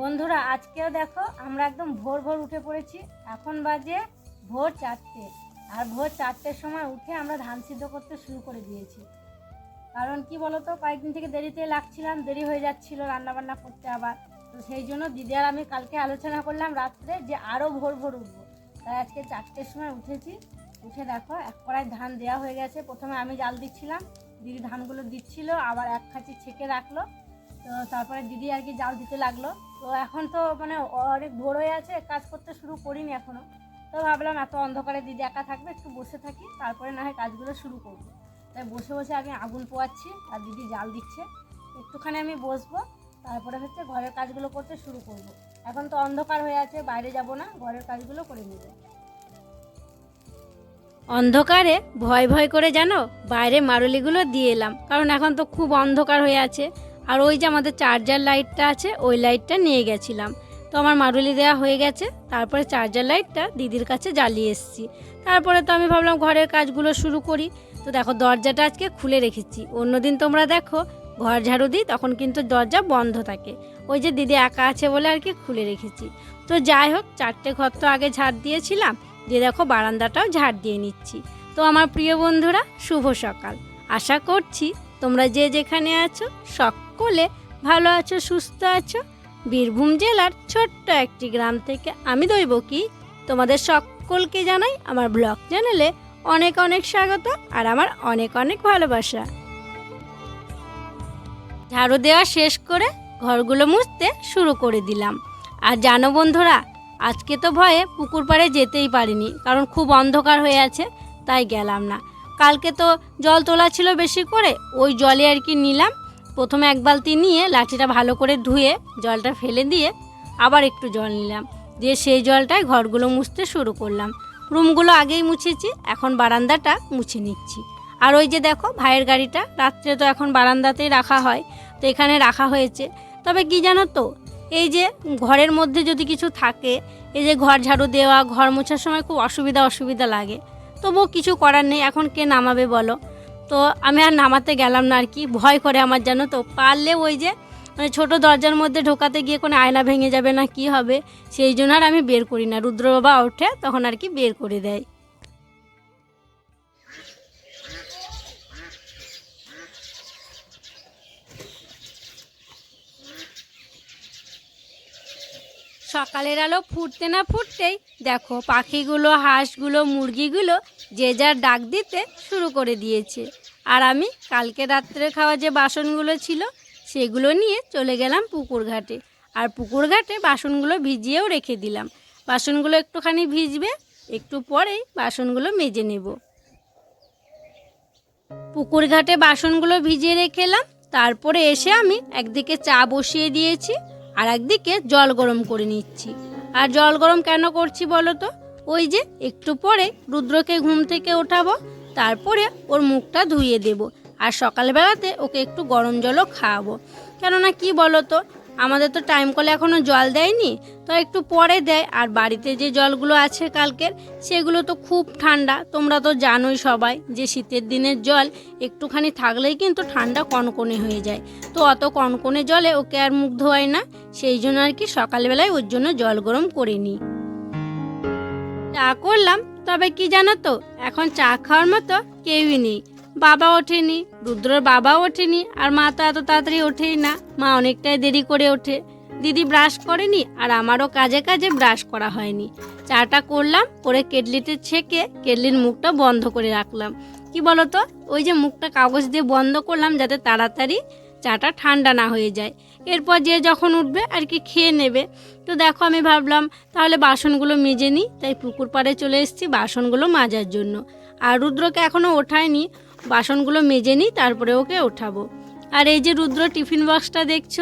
বন্ধুরা, আজকেও দেখো আমরা একদম ভোর ভোর উঠে পড়েছি। এখন বাজে ভোর চারটে। আর ভোর চারটের সময় উঠে আমরা ধান সিদ্ধ করতে শুরু করে দিয়েছি। কারণ কি বলতো, কয়েকদিন থেকে দেরিতে লাগছিলাম, দেরি হয়ে যাচ্ছিল রান্না বান্না করতে আবার। তো সেই জন্য দিদি আর আমি কালকে আলোচনা করলাম রাত্রে যে আরও ভোর ভোর উঠবো। তাই আজকে চারটের সময় উঠেছি। উঠে দেখো, এক কড়াই ধান দেওয়া হয়ে গেছে। প্রথমে আমি জাল দিচ্ছিলাম। দিদি ধানগুলো দিচ্ছিল, আবার এক খাঁচি ছেঁকে রাখল। তো তারপরে দিদি আর কি জাল দিতে লাগল। তো এখন তো মানে অনেক ভোর হয়ে আছে, কাজ করতে শুরু করিনি এখনও। তো ভাবলাম এত অন্ধকারে দিদি একা থাকবে, একটু বসে থাকি, তারপরে না হয় কাজগুলো শুরু করব। তাই বসে বসে আমি আগুন পোয়াচ্ছি, আর দিদি জাল দিচ্ছে। একটুখানি আমি বসবো, তারপরে হচ্ছে ঘরের কাজগুলো করতে শুরু করব। এখন তো অন্ধকার হয়ে আছে, বাইরে যাব না, ঘরের কাজগুলো করে নেব। অন্ধকারে ভয় ভয় করে জানো, বাইরে মারুলিগুলো দিয়ে এলাম। কারণ এখন তো খুব অন্ধকার হয়ে আছে আর ওই যে আমাদের চার্জার লাইটটা আছে, ওই লাইটটা নিয়ে গেছিলাম। তো আমার মারুলি দেওয়া হয়ে গেছে, তারপরে চার্জার লাইটটা দিদির কাছে জ্বালিয়ে এসেছি। তারপরে তো আমি ভাবলাম ঘরের কাজগুলো শুরু করি। তো দেখো দরজাটা আজকে খুলে রেখেছি। অন্যদিন তোমরা দেখো, ঘর ঝাড়ু দিই, তখন কিন্তু দরজা বন্ধ থাকে। ওই যে দিদি একা আছে বলে আর কি খুলে রেখেছি। তো যাই হোক, চারটে ঘর তো আগে ঝাড় দিয়েছিলাম, দিয়ে দেখো বারান্দাটাও ঝাড় দিয়ে নিচ্ছি। তো আমার প্রিয় বন্ধুরা, শুভ সকাল। আশা করছি তোমরা যে যেখানে আছো সকলে ভালো আছো, সুস্থ আছো? বীরভূম জেলার ছোট্ট একটি গ্রাম থেকে আমি দইব কি তোমাদের সকলকে জানাই আমার ব্লগ চ্যানেলে অনেক অনেক স্বাগত আর আমার অনেক অনেক ভালোবাসা। ঝাড়ু দেওয়া শেষ করে ঘরগুলো মুছতে শুরু করে দিলাম। আর জানো বন্ধুরা, আজকে তো ভয়ে পুকুর পাড়ে যেতেই পারিনি, কারণ খুব অন্ধকার হয়ে আছে, তাই গেলাম না। কালকে তো জল তোলা ছিল বেশি করে, ওই জলে আর কি নিলাম প্রথমে এক বালতি নিয়ে লাঠিটা ভালো করে ধুয়ে জলটা ফেলে দিয়ে আবার একটু জল নিলাম। দিয়ে সেই জলটায় ঘরগুলো মুছতে শুরু করলাম। রুমগুলো আগেই মুছেছি, এখন বারান্দাটা মুছে নিচ্ছি। আর ওই যে দেখো, ভাইয়ের গাড়িটা, রাত্রে তো এখন বারান্দাতেই রাখা হয়, তো এখানে রাখা হয়েছে। তবে কি জানো তো, এই যে ঘরের মধ্যে যদি কিছু থাকে, এই যে ঘর ঝাড়ু দেওয়া, ঘর মোছার সময় খুব অসুবিধা অসুবিধা লাগে। তবুও কিছু করার নেই, এখন কে নামাবে বলো? তো আমি আর নামাতে গেলাম না আর কি। ভয় করে আমার যেন তো। পারলে ওই যে মানে ছোটো দরজার মধ্যে ঢোকাতে গিয়ে কোনো আয়না ভেঙে যাবে না, কি হবে? সেই জন্য আর আমি বের করি না। রুদ্র বাবা ওঠে, তখন আর কি বের করে দেয়। সকালের আলো ফুটতে না ফুটতেই দেখো পাখিগুলো, হাঁসগুলো, মুরগিগুলো যে যার ডাক দিতে শুরু করে দিয়েছে। আর আমি কালকে রাত্রে খাওয়া যে বাসনগুলো ছিল, সেগুলো নিয়ে চলে গেলাম পুকুর ঘাটে। আর পুকুর ঘাটে বাসনগুলো ভিজিয়েও রেখে দিলাম। বাসনগুলো একটুখানি ভিজবে, একটু পরেই বাসনগুলো মেজে নেব। পুকুর ঘাটে বাসনগুলো ভিজিয়ে রেখেলাম তারপরে এসে আমি একদিকে চা বসিয়ে দিয়েছি। আর একদিকে জল গরম করে নিচ্ছি। আর জল গরম কেন করছি বলো তো? ওই যে একটু পরে রুদ্রকে ঘুম থেকে ওঠাবো, তারপরে ওর মুখটা ধুয়ে দেব। আর সকালবেলাতে ওকে একটু গরম জলও খাওয়াবো। কেননা কি বলো তো? আমাদের তো টাইম কলে এখনও জল দেয়নি, তো একটু পরে দেয়। আর বাড়িতে যে জলগুলো আছে কালকের, সেগুলো তো খুব ঠান্ডা। তোমরা তো জানোই সবাই যে শীতের দিনের জল একটুখানি থাকলেই কিন্তু ঠান্ডা কনকনে হয়ে যায়। তো অত কনকনে জলে ওকে আর মুখ ধোয়ায় না, সেই জন্য আর কি সকালবেলায় ওর জন্য জল গরম করে নিই। চা করলাম, তবে কি জানো তো, এখন চা খাওয়ার মতো কেউই নেই। বাবা ওঠেনি, রুদ্রর বাবা ওঠেনি, আর মা তো এত তাড়াতাড়ি ওঠেই না। মা অনেকটাই দেরি করে ওঠে। দিদি ব্রাশ করেনি, আর আমারও কাজে কাজে ব্রাশ করা হয়নি। চাটা করলাম, করে কেটলিতে ছেঁকে কেটলির মুখটা বন্ধ করে রাখলাম। কি বলো তো ওই যে মুখটা কাগজ দিয়ে বন্ধ করলাম যাতে তাড়াতাড়ি চাটা ঠান্ডা না হয়ে যায়। এরপর যে যখন উঠবে আর কি খেয়ে নেবে। তো দেখো আমি ভাবলাম, তাহলে বাসনগুলো মেজে নিই। তাই পুকুর পাড়ে চলে এসেছি বাসনগুলো মাজার জন্য। আর রুদ্রকে এখনও ওঠায়নি। বাসনগুলো মেজে নিই, তারপরে ওকে ওঠাবো। আর এই যে রুদ্র টিফিন বক্সটা দেখছ,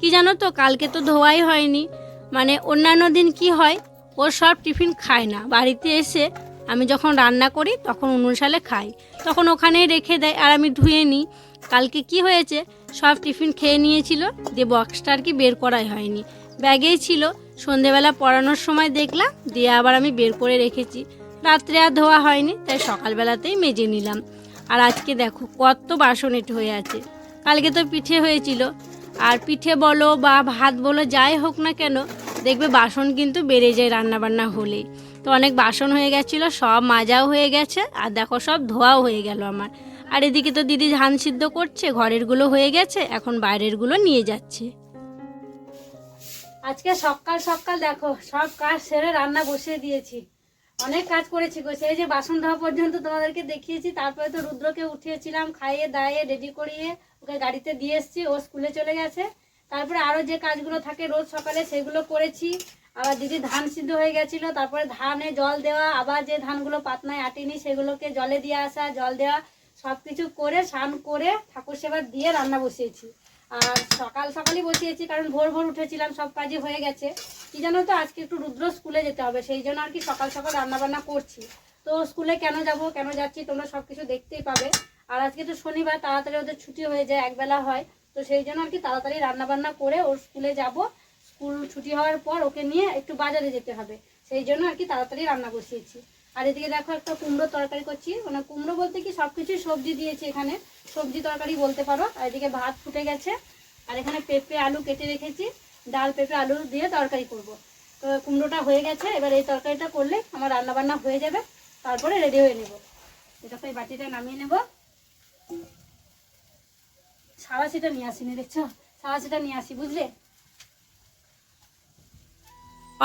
কি জানো তো, কালকে তো ধোয়াই হয়নি। মানে অন্যান্য দিন কি হয়, ও সব টিফিন খায় না। বাড়িতে এসে আমি যখন রান্না করি, তখন অনুসালে খাই। তখন ওখানেই রেখে দেয়, আর আমি ধুয়ে নিই। কালকে কি হয়েছে, সব টিফিন খেয়ে নিয়েছিল, দিয়ে বক্সটা আর কি বের করাই হয়নি। ব্যাগেই ছিল, সন্ধেবেলা পড়ানোর সময় দেখলাম, দিয়ে আবার আমি বের করে রেখেছি। রাত্রে আর ধোয়া হয়নি, তাই সকালবেলাতেই মেজে নিলাম। আর আজকে দেখো কত বাসন এঁটো হয়ে আছে। কালকে তো পিঠে হয়েছিল। আর পিঠে বলো বা ভাত বলো, যাই হোক না কেন, দেখবে বাসন কিন্তু বেড়ে যায় রান্নাবান্না হলেই তো অনেক বাসন হয়ে গেছিল, সব মাজাও হয়ে গেছে, আর দেখো সব ধোয়াও হয়ে গেল আমার। আর এদিকে তো দিদি ধান সিদ্ধ করছে, ঘরেরগুলো হয়ে গেছে, এখন বাইরেরগুলো নিয়ে যাচ্ছে। আজকে সকাল সকাল দেখো, সব কাজ সেরে রান্না বসিয়ে দিয়েছি। অনেক কাজ করেছি গো। সেই যে বাসন ধোয়া পর্যন্ত তোমাদেরকে দেখিয়েছি, তারপরে তো রুদ্রকে উঠিয়েছিলাম, খাইয়ে দাইয়ে রেডি করিয়ে ওকে গাড়িতে দিয়ে এসেছি, ও স্কুলে চলে গেছে। তারপরে আরও যে কাজগুলো থাকে রোজ সকালে সেগুলো করেছি। আবার দিদি ধান সিদ্ধ হয়ে গেছিল, তারপরে ধানে জল দেওয়া, আবার যে ধানগুলো পাতনায় আটিনি সেগুলোকে জলে দিয়ে আসা, জল দেওয়া সব কিছু করে, স্নান করে ঠাকুর সেবা দিয়ে রান্না বসিয়েছি। আর সকাল সকালই বসিয়েছি, কারণ ভোর ভোর উঠেছিলাম, সব কাজই হয়ে গেছে। কি জানো তো, আজকে একটু রুদ্র স্কুলে যেতে হবে, সেই জন্য আর কি সকাল সকাল রান্না বান্না করছি। তো স্কুলে কেন যাব, কেন যাচ্ছি, তোমরা সব কিছু দেখতেই পাবে। আর আজকে তো শনিবার, তাড়াতাড়ি ওদের ছুটি হয়ে যায়, একবেলা হয়। তো সেই জন্য আর কি তাড়াতাড়ি রান্না বান্না করে ওর স্কুলে যাব। স্কুল ছুটি হওয়ার পর ওকে নিয়ে একটু বাজারে যেতে হবে। সেই জন্য আর কি তাড়াতাড়ি রান্না বসিয়েছি। আর এদিকে দেখো একটা কুমড়ো তরকারি করছি। মানে কুমড়ো বলতে কি সব কিছুই সবজি দিয়েছি এখানে। সবজি তরকারি বলতে পারো। আর এদিকে ভাত ফুটে গেছে। আর এখানে পেঁপে আলু কেটে রেখেছি। ডাল, পেঁপে, আলু দিয়ে তরকারি করব। তো কুমড়োটা হয়ে গেছে। এবার এই তরকারিটা করলে আমার রান্না বান্না হয়ে যাবে। তারপরে রেডি হয়ে নেব। এটাকে এই বাটিটা নামিয়ে নেব। সারাশিটা নিয়ে আসিনি, দেখছ? সারা সারাশিটা নিয়ে আসি, বুঝলে?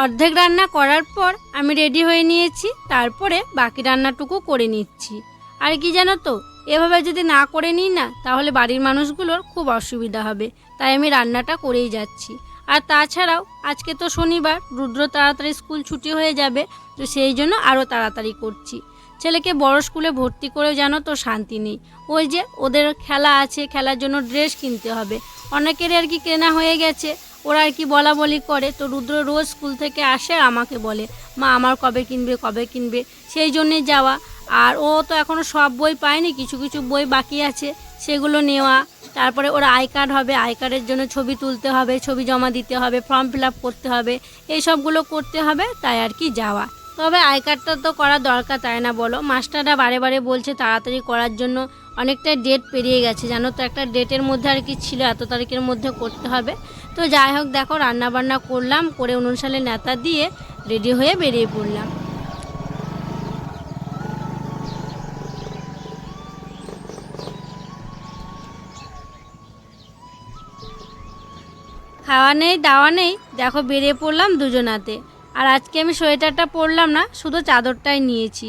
অর্ধেক রান্না করার পর আমি রেডি হয়ে নিয়েছি, তারপরে বাকি রান্নাটুকু করে নিচ্ছি। আর কি জানো তো, এভাবে যদি না করে নিই না, তাহলে বাড়ির মানুষগুলোর খুব অসুবিধা হবে, তাই আমি রান্নাটা করেই যাচ্ছি। আর তাছাড়াও, আজকে তো শনিবার, রুদ্র তাড়াতাড়ি স্কুল ছুটি হয়ে যাবে, তো সেই জন্য আরও তাড়াতাড়ি করছি। ছেলেকে বড় স্কুলে ভর্তি করেও জানো তো শান্তি নেই। ওই যে, ওদের খেলা আছে, খেলার জন্য ড্রেস কিনতে হবে। অনেকের আর কি কেনা হয়ে গেছে ওরা আর কি বলা বলি করে। তো রুদ্র রোজ স্কুল থেকে আসে, আমাকে বলে, মা, আমার কবে কিনবে কবে কিনবে? সেই জন্যে যাওয়া। আর ও তো এখনও সব বই পায়নি, কিছু কিছু বই বাকি আছে, সেগুলো নেওয়া। তারপরে ওরা আই কার্ড হবে, আই কার্ডের জন্য ছবি তুলতে হবে, ছবি জমা দিতে হবে, ফর্ম ফিল আপ করতে হবে, এই সবগুলো করতে হবে, তাই আর কি যাওয়া। তবে আই কার্ডটা তো করা দরকার, তাই না বলো? মাস্টাররা বারে বারে বলছে তাড়াতাড়ি করার জন্য অনেকটা ডেট পেরিয়ে গেছে। জানো তো একটা ডেটের মধ্যে আর কি ছিল, এত তারিখের মধ্যে করতে হবে। তো যাই হোক, দেখো রান্না বান্না করলাম, করে অনুষ্ঠানে নেতা দিয়ে রেডি হয়ে বেরিয়ে পড়লাম। খাওয়া নেই, দাওয়া নেই, দেখো বেরিয়ে পড়লাম দুজনাতে। আর আজকে আমি সোয়েটারটা পরলাম না, শুধু চাদরটাই নিয়েছি।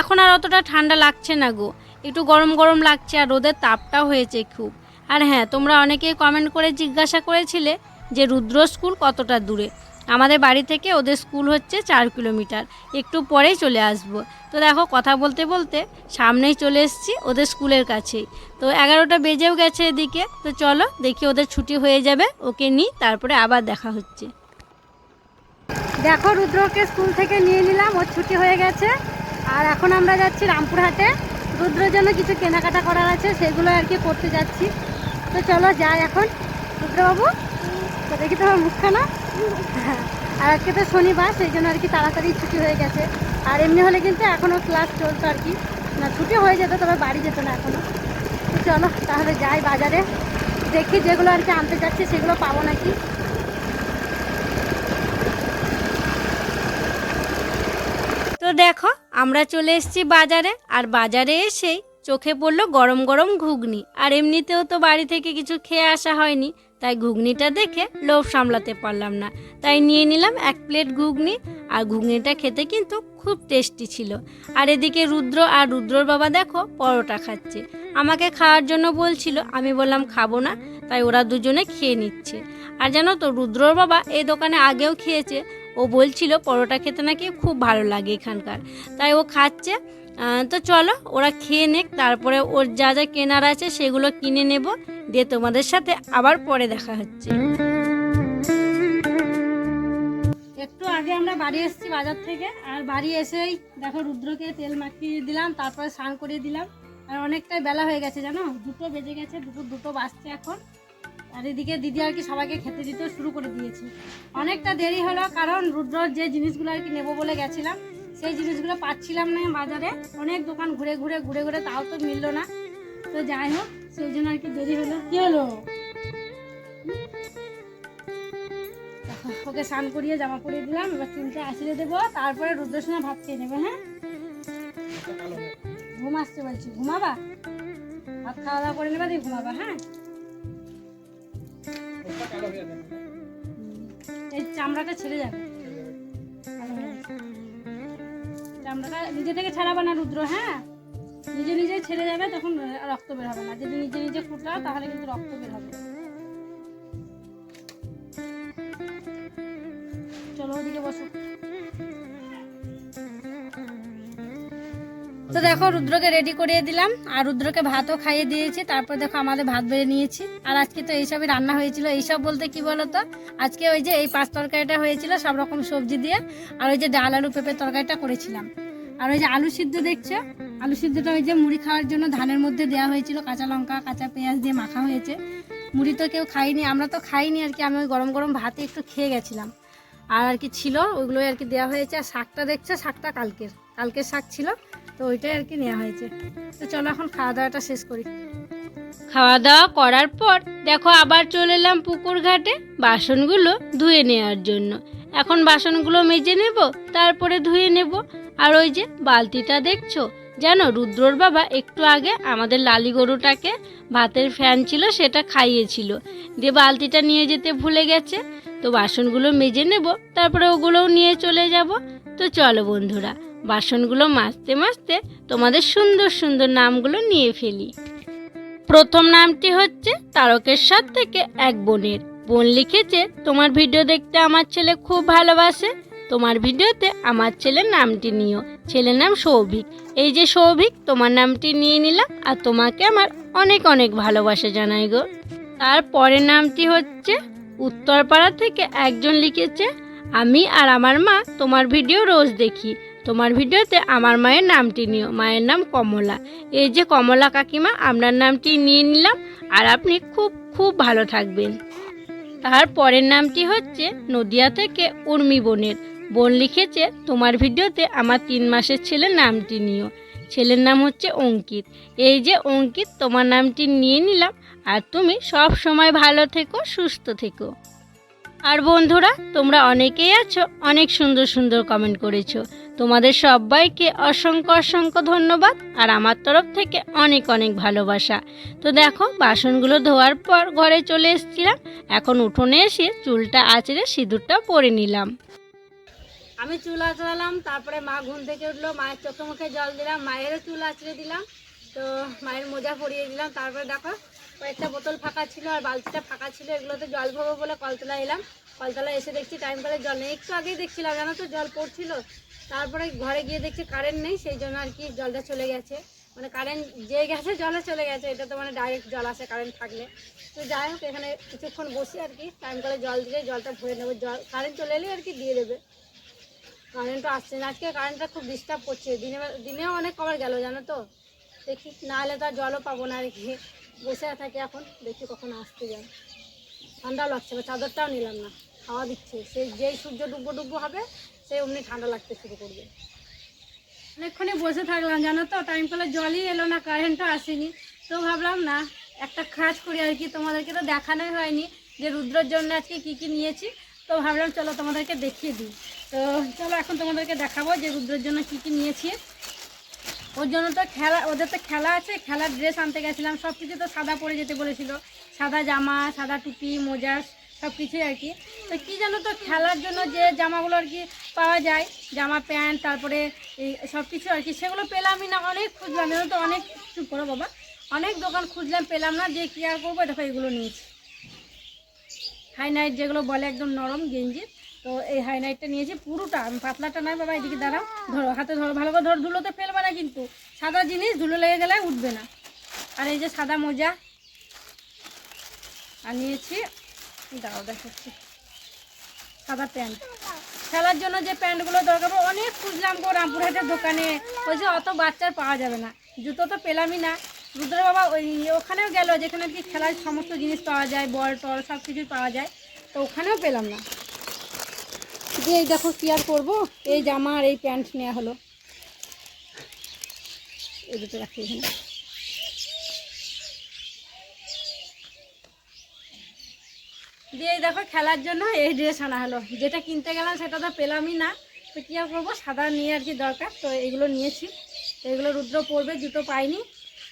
এখন আর অতটা ঠান্ডা লাগছে না গো। একটু গরম গরম লাগছে আর রোদের তাপটাও হয়েছে খুব। আর হ্যাঁ তোমরা অনেকেই কমেন্ট করে জিজ্ঞাসা করেছিলে যে রুদ্র স্কুল কতটা দূরে? আমাদের বাড়ি থেকে ওদের স্কুল হচ্ছে চার কিলোমিটার একটু পরেই চলে আসব। তো দেখো, কথা বলতে বলতে সামনেই চলে এসেছি ওদের স্কুলের কাছেই। তো এগারোটা বেজেও গেছে এদিকে। তো চলো দেখি ওদের ছুটি হয়ে যাবে, ওকে নিই তারপরে আবার দেখা হচ্ছে। দেখো রুদ্রকে স্কুল থেকে নিয়ে নিলাম, ওর ছুটি হয়ে গেছে। আর এখন আমরা যাচ্ছি রামপুরহাটে। রুদ্রের জন্য কিছু কেনাকাটা করার আছে, সেগুলো আর কি করতে যাচ্ছি। তো চলো যাই এখন। রুদ্রবাবু, তো দেখি তোমার মুখখানা। আর আজকে তো শনিবার, সেই জন্য আর কি তাড়াতাড়ি ছুটি হয়ে গেছে। আর এমনি হলে কিন্তু এখনও ক্লাস চলতো আর কি। না, ছুটি হয়ে যেত, তবে বাড়ি যেত না এখনও। তো চলো, তাহলে যাই বাজারে। দেখি যেগুলো আর কি আনতে যাচ্ছি, সেগুলো পাবো নাকি। তো দেখো, আমরা চলে এসেছি বাজারে, আর বাজারে এসেই চোখে পড়ল গরম গরম ঘুগনি। আর এমনিতেও তো বাড়ি থেকে কিছু খেয়ে আসা হয়নি, তাই ঘুগনিটা দেখে লোভ সামলাতে পারলাম না। তাই নিয়ে নিলাম এক প্লেট ঘুগনি, আর ঘুগনিটা খেতে কিন্তু খুব টেস্টি ছিল। আর এদিকে রুদ্র আর রুদ্রর বাবা দেখো পরোটা খাচ্ছে। আমাকে খাওয়ার জন্য বলছিল, আমি বললাম, খাব না। তাই ওরা দুজনে খেয়ে নিচ্ছে। আর জানো তো, রুদ্রর বাবা এই দোকানে আগেও খেয়েছে ও বলছিল পরোটা খেতে নাকি খুব ভালো লাগে এখানকার। তাই ও খাচ্ছে। তো চলো, ওরা খেয়ে নেক, তারপরে ওর যা যা কেনার আছে সেগুলো কিনে নেব। দিয়ে তোমাদের সাথে আবার পরে দেখা হচ্ছে। একটু আগে আমরা বাড়ি এসেছি বাজার থেকে, আর বাড়ি এসেই দেখো রুদ্রকে তেল মাখিয়ে দিলাম, তারপরে স্নান করিয়ে দিলাম। আর অনেকটাই বেলা হয়ে গেছে জানো? দুটো বেজে গেছে, দুটো দুটো বাজছে এখন। আর এদিকে দিদি আর কি সবাইকে খেতে দিতে শুরু করে দিয়েছি। অনেকটা দেরি হলো, কারণ রুদ্রর যে জিনিসগুলো আর কি নেব বলে গেছিলাম, সেই জিনিসগুলো পাচ্ছিলাম না বাজারে। অনেক দোকান ঘুরে ঘুরে ঘুরে ঘুরে তাও তো মিললো না। তো যাই হোক, সেই জন্য আর কি দেরি হলো। কি হলো? ওকে স্নান করিয়ে জামা পরিয়ে দিলাম, এবার চুলটা আসিয়ে দেবো, তারপরে রুদ্রসোনা ভাত খেয়ে নেবে হ্যাঁ? ঘুম আসতে বলছি, ঘুমাবা? ভাত খাওয়া দাওয়া করে নেবে, দিয়ে ঘুমাবা হ্যাঁ? এই চামড়াটা ছেড়ে যাবে। চামড়াটা নিজে থেকে ছাড়াবে না, রুদ্র হ্যাঁ? নিজে নিজে ছেড়ে যাবে, তখন রক্ত বের হবে না। যদি নিজে নিজে ফুটলাও তাহলে কিন্তু রক্ত বের হবে। তো দেখো, রুদ্রকে রেডি করিয়ে দিলাম। আর রুদ্রকে ভাতও খাইয়ে দিয়েছি। তারপর দেখো, আমাদের ভাত বেড়ে নিয়েছি। আর আজকে তো এইসবই রান্না হয়েছিল। এইসব বলতে কি বলতো? আজকে ওই যে এই পাঁচ তরকারিটা হয়েছিল, সব রকম সবজি দিয়ে। আর ওই যে ডাল, আলু পেঁপের তরকারিটা করেছিলাম। আর ওই যে আলু সিদ্ধ দেখছ? আলু সিদ্ধটা ওই যে মুড়ি খাওয়ার জন্য ধানের মধ্যে দেওয়া হয়েছিল। কাঁচা লঙ্কা, কাঁচা পেঁয়াজ দিয়ে মাখা হয়েছে। মুড়ি তো কেউ খাইনি আমরা তো খাইনি আর কি। আমি ওই গরম গরম ভাতে একটু খেয়ে গেছিলাম। আর আর কি ছিল, ওইগুলোই আর কি দেওয়া হয়েছে। আর শাকটা দেখছ? শাকটা কালকের। কালকের শাক ছিল। তো ওইটাই আর কি নেওয়া হয়েছে। তো চলো এখন খাওয়া দাওয়াটা শেষ করি। খাওয়া দাওয়া করার পর দেখো আবার চলে এলাম পুকুর ঘাটে বাসনগুলো ধুয়ে নেওয়ার জন্য। এখন বাসনগুলো মেজে নেব, তারপরে ধুয়ে নেব। আর ওই যে বালতিটা দেখছ? যেন রুদ্রর বাবা একটু আগে আমাদের লালি গরুটাকে ভাতের ফ্যান ছিল সেটা খাইয়েছিল। দিয়ে বালতিটা নিয়ে যেতে ভুলে গেছে। তো বাসনগুলো মেজে নেব, তারপরে ওগুলোও নিয়ে চলে যাব। তো চলো বন্ধুরা বাসনগুলো মাজতে মাজতে তোমাদের সুন্দর সুন্দর নামগুলো নিয়ে ফেলি। প্রথম নামটি হচ্ছে তারকেশ্বর থেকে এক বোনের। বোন লিখেছে, তোমার ভিডিও দেখতে আমার ছেলে খুব ভালোবাসে। তোমার ভিডিওতে আমার ছেলের নামটি নিও। ছেলের নাম সৌভিক। এই যে সৌভিক, তোমার নামটি নিয়ে নিলাম আর তোমাকে আমার অনেক অনেক ভালোবাসা জানাই গো। তার পরের নামটি হচ্ছে, উত্তরপাড়া থেকে একজন লিখেছে, আমি আর আমার মা তোমার ভিডিও রোজ দেখি। তোমার ভিডিওতে আমার মায়ের নামটি নিও। মায়ের নাম কমলা। এই যে কমলা কাকিমা, আপনার নামটি নিয়ে নিলাম আর আপনি খুব খুব ভালো থাকবেন। তার পরের নামটি হচ্ছে নদিয়া থেকে উর্মি বোনের। বোন লিখেছে, তোমার ভিডিওতে আমার তিন মাসের ছেলের নামটি নিও। ছেলের নাম হচ্ছে অঙ্কিত। এই যে অঙ্কিত, তোমার নামটি নিয়ে নিলাম আর তুমি সব সময় ভালো থেকো, সুস্থ থেকো। আর বন্ধুরা, তোমরা অনেকেই আছো, অনেক সুন্দর সুন্দর কমেন্ট করেছ। তোমাদের সবাইকে অসংখ্য অসংখ্য ধন্যবাদ আর আমার তরফ থেকে অনেক অনেক ভালোবাসা। তো দেখো, বাসনগুলো ধোয়ার পর ঘরে চলে এসেছিলাম। এখন উঠোনে এসে চুলটা আঁচড়ে সিঁদুরটা পরে নিলাম। আমি চুল আঁচড়ালাম, তারপরে মা ঘুম থেকে উঠল, মায়ের চোখে মুখে জল দিলাম, মায়েরও চুল আঁচড়ে দিলাম। তো মায়ের মোজা পরিয়ে দিলাম, তারপরে দেখো কয়েকটা বোতল ফাঁকা ছিল আর বালতিটা ফাঁকা ছিল, এগুলোতে জল ভরবো বলে কলতলা এলাম। কলতলা এসে দেখছি টাইম করে জল নেই। একটু আগেই দেখছিলাম, জানো তো, জল পড়ছিল। তারপরে ঘরে গিয়ে দেখছি কারেন্ট নেই, সেই জন্য আর কি জলটা চলে গেছে। মানে কারেন্ট যে গেছে জলে চলে গেছে। এটা তো মানে ডাইরেক্ট জল আসে কারেন্ট থাকলে। তো যাই হোক, এখানে কিছুক্ষণ বসি আর কি টাইম করে জল দিলে জলটা ভরে নেব। জল কারেন্ট চলে এলেই আর কি দিয়ে দেবে। কারেন্টও আসছে না। আজকে কারেন্টটা খুব ডিস্টার্ব করছে। দিনে দিনেও অনেক কবার গেল, জানো তো। দেখি, না হলে তো আর জলও পাবো না আর কি। বসে থাকি এখন, দেখি কখন আসতে যায় ঠান্ডাও লাগছে বা চাদরটাও নিলাম না খাওয়া দিচ্ছে। সেই যেই সূর্য ডুবো ডুবো হবে, সেই অমনি ঠান্ডা লাগতে শুরু করবে। অনেকক্ষণে বসে থাকলাম, জানো তো? টাইম কলে জলই এলো না কারেন্টও আসেনি। তো ভাবলাম না, একটা কাজ করি আর কি, তোমাদেরকে তো দেখানোই হয়নি যে রুদ্রর জন্য আজকে কি কি নিয়েছি। তো ভাবলাম, চলো তোমাদেরকে দেখিয়ে দিই। তো চলো, এখন তোমাদেরকে দেখাবো যে রুদ্রর জন্য কি কি নিয়েছি। ওর জন্য তো খেলা, ওদের তো খেলা আছে, খেলার ড্রেস আনতে গেছিলাম সব কিছু তো সাদা পরে যেতে বলেছিল। সাদা জামা, সাদা টুপি, মোজা সব কিছুই আর কি। তো কী জানো তো, খেলার জন্য যে জামাগুলো আর কি পাওয়া যায়, জামা, প্যান্ট, তারপরে এই সব কিছু আর কি, সেগুলো পেলামই না, অনেক খুঁজলাম। জানো তো অনেক, চুপ করো বাবা, অনেক দোকান খুঁজলাম, পেলাম না, যে কী আর করব, দেখো এগুলো নিয়েছি। হাই নাইট যেগুলো বলে, একদম নরম গেঞ্জি। তো এই হাইলাইটটা নিয়েছি পুরোটা, আমি পাতলাটা নয় বাবা, এদিকে দাঁড়াও, ধরো, হাতে ধরো, ভালো করে ধরো, ধুলোতে ফেলবে না কিন্তু। সাদা জিনিস, ধুলো লেগে গেলে উঠবে না। আর এই যে সাদা মোজা। আর নিয়েছি, দাঁড়াও, দেখাচ্ছি। সাদা প্যান্ট। খেলার জন্য যে প্যান্টগুলো দরকার অনেক খুঁজলাম গো রামপুরহাটের দোকানে। ওই যে অত বাচ্চার পাওয়া যাবে না। জুতো তো পেলামই না। রুদ্র বাবা ওই ওখানেও গেল, যেখানে কি খেলার সমস্ত জিনিস পাওয়া যায়, বল টল সব কিছুই পাওয়া যায়। তো ওখানেও পেলাম না। এই দেখো কি আর করব? এই জামা আর এই প্যান্ট নেওয়া হলো। এই দুটো রাখি এখানে। দিয়ে দেখো খেলার জন্য এই ড্রেস আনা হলো। যেটা কিনতে গেলাম সেটা তো পেলামই না। তো কী আর করব? সাদা নিয়ে আর কি দরকার। তো এগুলো নিয়েছি। তো এগুলো রুদ্র পরবে, জুতো পাইনি।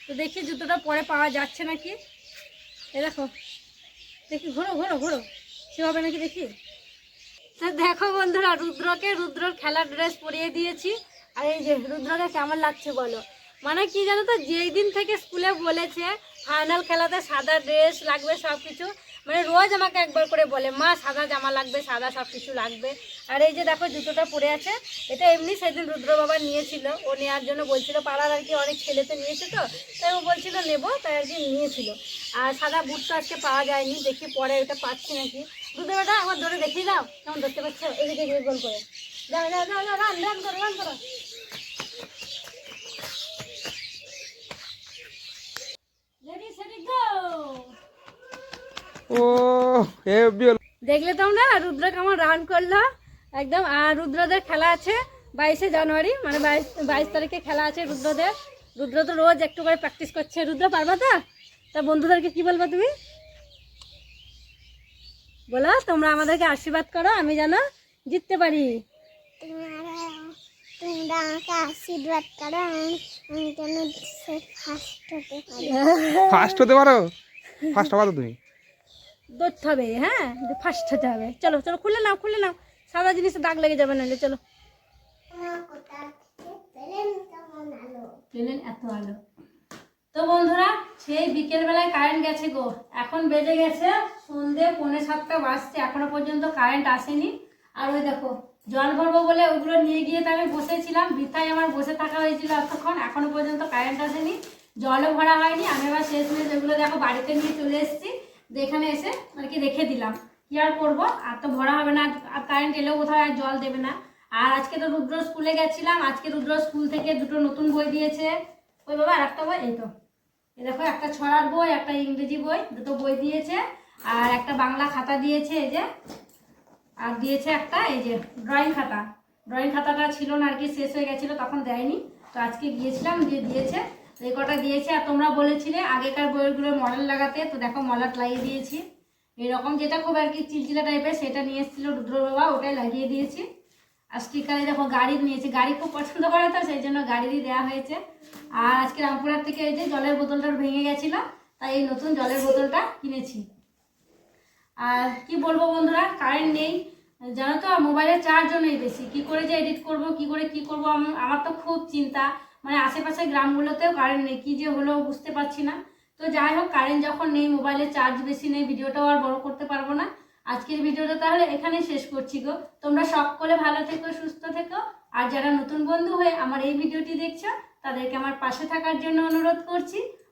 তো দেখি জুতোটা পরে পাওয়া যাচ্ছে নাকি? এ দেখো। দেখি, ঘোরো ঘোরো ঘোরো। সে হবে নাকি দেখি? তো দেখো বন্ধুরা, রুদ্রকে রুদ্রর খেলার ড্রেস পরিয়ে দিয়েছি। আর এই যে রুদ্রকে কেমন লাগছে বলো? মানে কি জানো তো, যেই দিন থেকে স্কুলে বলেছে ফাইনাল খেলাতে সাদা ড্রেস লাগবে সব কিছু মানে রোজ আমাকে একবার করে বলে, মা, সাদা জামা লাগবে, সাদা সব কিছু লাগবে। আর এই যে দেখো, জুতোটা পরে আছে। এটা এমনি সেদিন রুদ্র বাবা নিয়েছিল, ও নেওয়ার জন্য বলছিল, পাড়ার আর কি অনেক ছেলেতে নিয়েছে তো? তাই ও বলছিল, নেব। তাই আর কি নিয়েছিল। আর সাদা বুট তো আজকে পাওয়া যায়নি, দেখি পরে এটা পাচ্ছি নাকি। রুদ্রটা আমার ধরে দেখিয়ে দাও। কেমন ধরতে পারছ? এদিকে এদিকে গোল করে। যাও যাও যাও যাও রান রান করো রান করো। দেখলে তোমরা? রুদ্র কেমন রান করল। একদম আর রুদ্রদের খেলা আছে বাইশে জানুয়ারি। মানে বাইশ বাইশ তারিখে খেলা আছে রুদ্রদের। রুদ্র তো রোজ একটু করে প্র্যাকটিস করছে। রুদ্র পারবা তো? তা বন্ধুদেরকে কি বলবা তুমি? বলো তোমরা আমাদেরকে আশীর্বাদ করো আমি যেন জিততে পারি। তোমরা তোমরা আমাকে আশীর্বাদ করো আমি আমি যেন ফার্স্ট হতে পারি। ফার্স্ট হতে পারো? ফার্স্ট হবা তো তুমি। দৌড়তে হবে হ্যাঁ? ফার্স্ট হতে হবে। চলো চলো খুলে নাও খুলে নাও। সাদা জিনিসে দাগ লেগে যাবে নাহলে চলো। এত আলো। তো বন্ধুরা সেই বিকেলবেলায় কারেন্ট গেছে গো। এখন বেজে গেছে সন্ধে পৌনে সাতটা বাজছে, এখনও পর্যন্ত কারেন্ট আসেনি। আর ওই দেখো, জল ভরবো বলে ওগুলো নিয়ে গিয়ে তো আমি বসেছিলাম, বৃথায় আমার বসে থাকা হয়েছিল এতক্ষণ, এখনও পর্যন্ত কারেন্ট আসেনি। জলও ভরা হয়নি, আমি আবার শেষমেশ ওগুলো দেখো বাড়িতে নিয়ে চলে এসেছি, দিয়ে এখানে এসে আর কি রেখে দিলাম। কি আর করব? আর তো ভরা হবে না, আর কারেন্ট এলেও কোথাও আর জল দেবে না। আর আজকে তো রুদ্র স্কুলে গেছিলাম, আজকে রুদ্র স্কুল থেকে দুটো নতুন বই দিয়েছে। ওই বাবা আর একটা বই, এই তো। দেখো, একটা ছড়ার বই, একটা ইংরেজি বই, দুটো বই দিয়েছে। আর একটা বাংলা খাতা দিয়েছে এই যে, আর দিয়েছে একটা এই যে ড্রয়িং খাতা। ড্রয়িং খাতাটা ছিল না আর কি, শেষ হয়ে গেছিল, তখন দেয়নি। তো আজকে গিয়েছিলাম, দিয়ে দিয়েছে এই কটা দিয়েছে। আর তোমরা বলেছিলে আগেকার বইগুলো মডেল লাগাতে, তো দেখো মলাট লাগিয়ে দিয়েছি। এরকম যেটা খুব আর কি চিলচিলা টাইপের সেটা নিয়ে এসেছিল রুদ্র বাবা, ওটাই লাগিয়ে দিয়েছি। আর স্টিকারে দেখো গাড়ি নিয়েছে, গাড়ি খুব পছন্দ করে তো, সেই জন্য গাড়িরই দেওয়া হয়েছে। আর আজকে রামপুরহাট থেকে এই যে জলের বোতলটা ভেঙে গেছিল, তাই এই নতুন জলের বোতলটা কিনেছি। আর কি বলব বন্ধুরা কারেন্ট নেই। জানো তো মোবাইলের চার্জও নেই বেশি। কি করে যে এডিট করব, কি করে কি করব আমার তো খুব চিন্তা। মানে আশেপাশে গ্রামগুলোতেও কারেন্ট নেই। কি যে হলো বুঝতে পারছি না। তো যাই হোক কারেন্ট যখন নেই মোবাইলে চার্জ বেশি নেই, ভিডিওটাও আর বড় করতে পারব না। আজকের ভিডিওটা তাহলে এখানে শেষ করছি গো। তোমরা সকলে ভালো থেকো, সুস্থ থেকো। আর যারা নতুন বন্ধু হয়ে আমার এই ভিডিওটি দেখছ, তাদেরকে আমার পাশে থাকার জন্য অনুরোধ করছি।